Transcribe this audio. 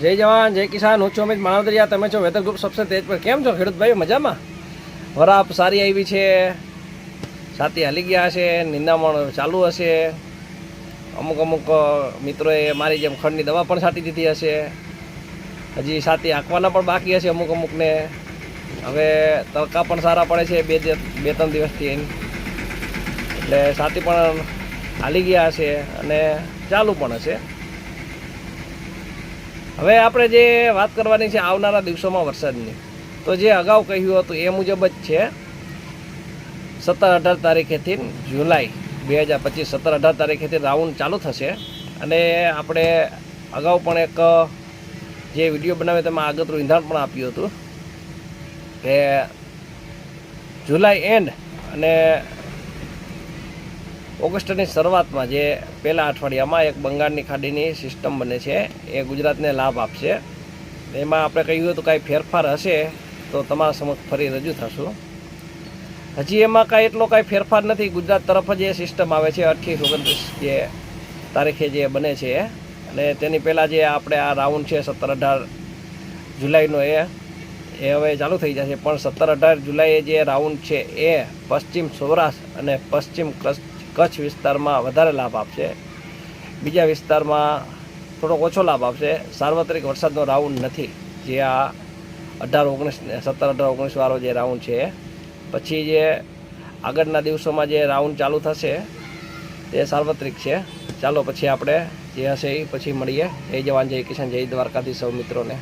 જય જવાન, જય કિસાન. હું છું અમિત માણાવદરિયા. તમે છો વેધર ગ્રુપ સબસે તેજ પર. કેમ છો? ખેડૂત ભાઈ મજામાં? વરાપ સારી આવી છે. સાથી હાલી ગયા હશે નિંદામણ ચાલુ હશે. અમુક અમુક મિત્રોએ મારી જેમ ખંડની દવા પણ છાંટી દીધી હશે. હજી સાથી આંકવાના પણ બાકી હશે અમુક અમુકને. હવે તડકા પણ સારા પડે છે બે બે ત્રણ દિવસથી એટલે સાથી પણ હાલી ગયા હશે અને ચાલુ પણ હશે. હવે આપણે જે વાત કરવાની છે આવનારા દિવસોમાં વરસાદની, તો જે અગાઉ કહ્યું હતું એ મુજબ જ છે. સત્તર અઢાર તારીખેથી જુલાઈ બે હજાર પચીસ, સત્તર અઢાર તારીખેથી રાઉન્ડ ચાલુ થશે. અને આપણે અગાઉ પણ એક જે વીડિયો બનાવ્યો તેમાં આગતરું ઈંધણ પણ આપ્યું હતું કે જુલાઈ એન્ડ અને ઓગસ્ટની શરૂઆતમાં જે પહેલા અઠવાડિયામાં એક બંગાળની ખાડીની સિસ્ટમ બને છે, એ ગુજરાતને લાભ આપશે. એમાં આપણે કહ્યું હતું કાંઈ ફેરફાર હશે તો તમારા સમક્ષ ફરી રજૂ થશું. હજી એમાં કાંઈ એટલો કાંઈ ફેરફાર નથી. ગુજરાત તરફ જ એ સિસ્ટમ આવે છે અઠ્ઠીસ ઓગણત્રીસ જે તારીખે જે બને છે. અને તેની પહેલાં જે આપણે આ રાઉન્ડ છે, સત્તર અઢાર જુલાઈનો એ એ હવે ચાલુ થઈ જશે. પણ સત્તર અઢાર જુલાઈએ જે રાઉન્ડ છે, એ પશ્ચિમ સૌરાષ્ટ્ર અને પશ્ચિમ કચ્છ કચ્છ વિસ્તારમાં વધારે લાભ આપશે. બીજા વિસ્તારમાં થોડોક ઓછો લાભ આપશે. સાર્વત્રિક વરસાદનો રાઉન્ડ નથી. જે આ અઢાર, ઓગણીસ, સત્તર, અઢાર, ઓગણીસ વાળો જે રાઉન્ડ છે. પછી જે આગળના દિવસોમાં જે રાઉન્ડ ચાલુ થશે, તે સાર્વત્રિક છે. ચાલો પછી આપણે જે હશે એ પછી મળીએ. જય જવાન, જય કિશન જય દ્વારકાથી સૌ મિત્રોને.